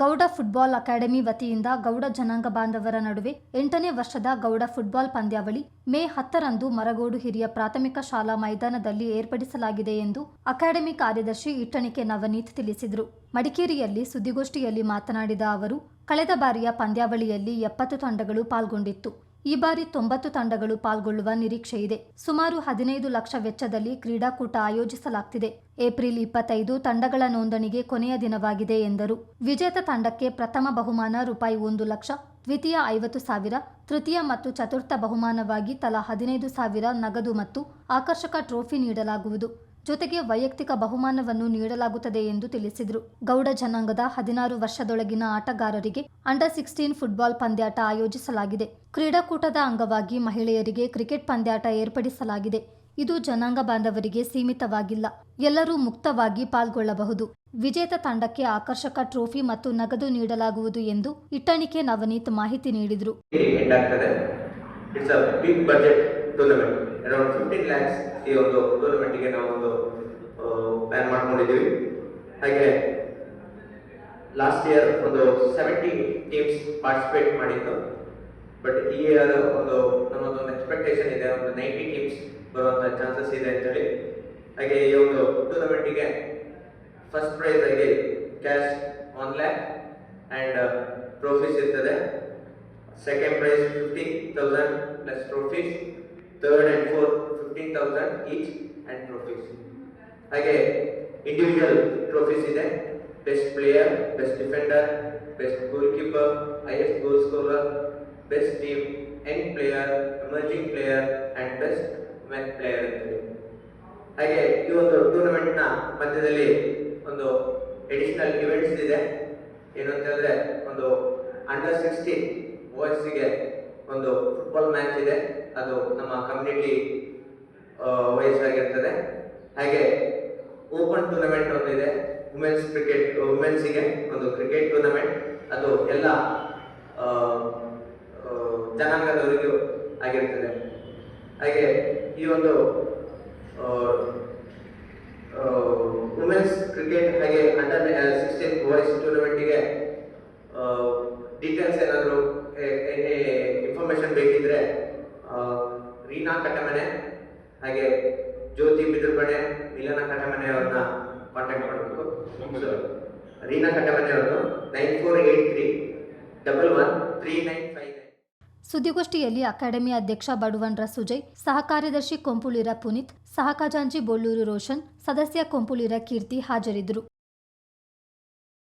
Gowda football academy ವತಿಯಿಂದ ಗೌಡ ಜನಾಂಗ ಬಾಂಧವರ ನಡುವೆ ಎಂಟನೇ ವರ್ಷದ ಗೌಡ ಫುಟ್ಬಾಲ್ ಪಂದ್ಯಾವಳಿ ಮೇ ಹತ್ತರಂದು ಮರಗೋಡು ಹಿರಿಯ ಪ್ರಾಥಮಿಕ ಶಾಲಾ ಮೈದಾನದಲ್ಲಿ ಏರ್ಪಡಿಸಲಾಗಿದೆ ಎಂದು ಅಕಾಡೆಮಿ ಕಾರ್ಯದರ್ಶಿ ಇಟ್ಟಣಿಕೆ ನವನೀತ್ ತಿಳಿಸಿದರು. ಮಡಿಕೇರಿಯಲ್ಲಿ ಸುದ್ದಿಗೋಷ್ಠಿಯಲ್ಲಿ ಮಾತನಾಡಿದ ಅವರು, ಕಳೆದ ಬಾರಿಯ ಪಂದ್ಯಾವಳಿಯಲ್ಲಿ ಎಪ್ಪತ್ತು ತಂಡಗಳು ಪಾಲ್ಗೊಂಡಿತ್ತು. ಈ ಬಾರಿ ತೊಂಬತ್ತು ತಂಡಗಳು ಪಾಲ್ಗೊಳ್ಳುವ ನಿರೀಕ್ಷೆ ಇದೆ. ಸುಮಾರು ಹದಿನೈದು ಲಕ್ಷ ವೆಚ್ಚದಲ್ಲಿ ಕ್ರೀಡಾಕೂಟ ಆಯೋಜಿಸಲಾಗ್ತಿದೆ. ಏಪ್ರಿಲ್ ಇಪ್ಪತ್ತೈದು ತಂಡಗಳ ನೋಂದಣಿಗೆ ಕೊನೆಯ ದಿನವಾಗಿದೆ ಎಂದರು. ವಿಜೇತ ತಂಡಕ್ಕೆ ಪ್ರಥಮ ಬಹುಮಾನ ರೂಪಾಯಿ ಒಂದು ಲಕ್ಷ, ದ್ವಿತೀಯ ಐವತ್ತು ಸಾವಿರ, ತೃತೀಯ ಮತ್ತು ಚತುರ್ಥ ಬಹುಮಾನವಾಗಿ ತಲಾ ಹದಿನೈದು ಸಾವಿರ ನಗದು ಮತ್ತು ಆಕರ್ಷಕ ಟ್ರೋಫಿ ನೀಡಲಾಗುವುದು. ಜೊತೆಗೆ ವೈಯಕ್ತಿಕ ಬಹುಮಾನವನ್ನು ನೀಡಲಾಗುತ್ತದೆ ಎಂದು ತಿಳಿಸಿದರು. ಗೌಡ ಜನಾಂಗದ ಹದಿನಾರು ವರ್ಷದೊಳಗಿನ ಆಟಗಾರರಿಗೆ ಅಂಡರ್ ಸಿಕ್ಸ್ಟೀನ್ ಫುಟ್ಬಾಲ್ ಪಂದ್ಯಾಟ ಆಯೋಜಿಸಲಾಗಿದೆ. ಕ್ರೀಡಾಕೂಟದ ಅಂಗವಾಗಿ ಮಹಿಳೆಯರಿಗೆ ಕ್ರಿಕೆಟ್ ಪಂದ್ಯಾಟ ಏರ್ಪಡಿಸಲಾಗಿದೆ. ಇದು ಜನಾಂಗ ಬಾಂಧವರಿಗೆ ಸೀಮಿತವಾಗಿಲ್ಲ. ಎಲ್ಲರೂ ಮುಕ್ತವಾಗಿ ಪಾಲ್ಗೊಳ್ಳಬಹುದು. ವಿಜೇತ ತಂಡಕ್ಕೆ ಆಕರ್ಷಕ ಟ್ರೋಫಿ ಮತ್ತು ನಗದು ನೀಡಲಾಗುವುದು ಎಂದು ಇಟ್ಟಣಿಕೆ ನವನೀತ್ ಮಾಹಿತಿ ನೀಡಿದರು. ಅರೌಂಡ್ ಫಿಫ್ಟೀನ್ ಲ್ಯಾಕ್ಸ್ ಈ ಒಂದು ಟೂರ್ನಮೆಂಟಿಗೆ ನಾವು ಒಂದು ಪ್ಲಾನ್ ಮಾಡ್ಕೊಂಡಿದ್ದೀವಿ. ಹಾಗೆ ಲಾಸ್ಟ್ ಇಯರ್ ಒಂದು ಸೆವೆಂಟಿ ಟೀಮ್ಸ್ ಪಾರ್ಟಿಸಿಪೇಟ್ ಮಾಡಿದ್ದು ಬಟ್ ಈ ಇಯರ್ ಒಂದು, ನಮ್ಮದೊಂದು ಎಕ್ಸ್ಪೆಕ್ಟೇಷನ್ ಇದೆ, ಒಂದು ನೈಂಟಿ ಟೀಮ್ಸ್ ಬರುವಂಥ ಚಾನ್ಸಸ್ ಇದೆ ಅಂತೇಳಿ. ಹಾಗೆ ಈ ಒಂದು ಟೂರ್ನಮೆಂಟಿಗೆ ಫಸ್ಟ್ ಪ್ರೈಸ್ ಆಗಿ cash one lakh and trophies ಇರ್ತದೆ. Second prize fifteen thousand plus trophies and fourth fifteen thousand each and trophies ಹಾಗೆ ಇಂಡಿವಿಜುವಲ್ ಟ್ರೋಫೀಸ್ ಇದೆ. Best player best defender best goalkeeper highest goal scorer best team young player emerging player and best men player ಅಂತೇಳಿ ಹಾಗೆ ಈ ಒಂದು ಟೂರ್ನಮೆಂಟ್ನ ಮಧ್ಯದಲ್ಲಿ ಒಂದು additional events ಇದೆ. ಏನು ಅಂತ ಹೇಳಿದ್ರೆ ಒಂದು ಅಂಡರ್ ಸಿಕ್ಸ್ಟೀನ್ ಬಾಯ್ಸ್ಗೆ ಒಂದು ಫುಟ್ಬಾಲ್ ಮ್ಯಾಚ್ ಇದೆ. ಅದು ನಮ್ಮ ಕಮ್ಯುನಿಟಿ ವೈಸ್ ಆಗಿರ್ತದೆ ಹಾಗೆ ಓಪನ್ ಟೂರ್ನಮೆಂಟ್ ಒಂದು ಇದೆ. ವುಮೆನ್ಸ್ ಕ್ರಿಕೆಟ್ ವುಮೆನ್ಸಿಗೆ ಒಂದು ಕ್ರಿಕೆಟ್ ಟೂರ್ನಮೆಂಟ್ ಅದು ಎಲ್ಲ ಜನಾಂಗದವರಿಗೂ ಆಗಿರ್ತದೆ. ಹಾಗೆ ಈ ಒಂದು ವುಮೆನ್ಸ್ ಕ್ರಿಕೆಟ್ ಹಾಗೆ ಅಂಡರ್ ಸಿಕ್ಸ್ಟೀನ್ ಬಾಯ್ಸ್ ಟೂರ್ನಮೆಂಟಿಗೆ ಡೀಟೇಲ್ಸ್ ಏನಾದರೂ ಏನೇ ಇನ್ಫಾರ್ಮೇಶನ್ ಬೇಕಿದ್ರೆ ಆ, ರೀನಾ ಕಟ್ಟಮನೆ ಹಾಗೆ ಜ್ಯೋತಿ ಬಿದಿರ್ಬಣೆ ಮಿಲನ ಕಟ್ಟಮನೆ ಅವ್ರನ್ನ ಕಾಂಟ್ಯಾಕ್ಟ್ ಮಾಡಬೇಕು. Reena Kattamane nine four eight three double one three nine five ಸುದ್ದಿಗೋಷ್ಠಿಯಲ್ಲಿ ಅಕಾಡೆಮಿ ಅಧ್ಯಕ್ಷ ಬಡುವಣ್ರ ಸುಜಯ್ ಸಹ ಕಾರ್ಯದರ್ಶಿ ಕೊಂಪುಳಿರ ಪುನೀತ್ ಸಹ ಖಜಾಂಚಿ ಬೊಳ್ಳೂರು ರೋಷನ್ ಸದಸ್ಯ ಕೊಂಪುಳಿರ ಕೀರ್ತಿ ಹಾಜರಿದ್ದರು.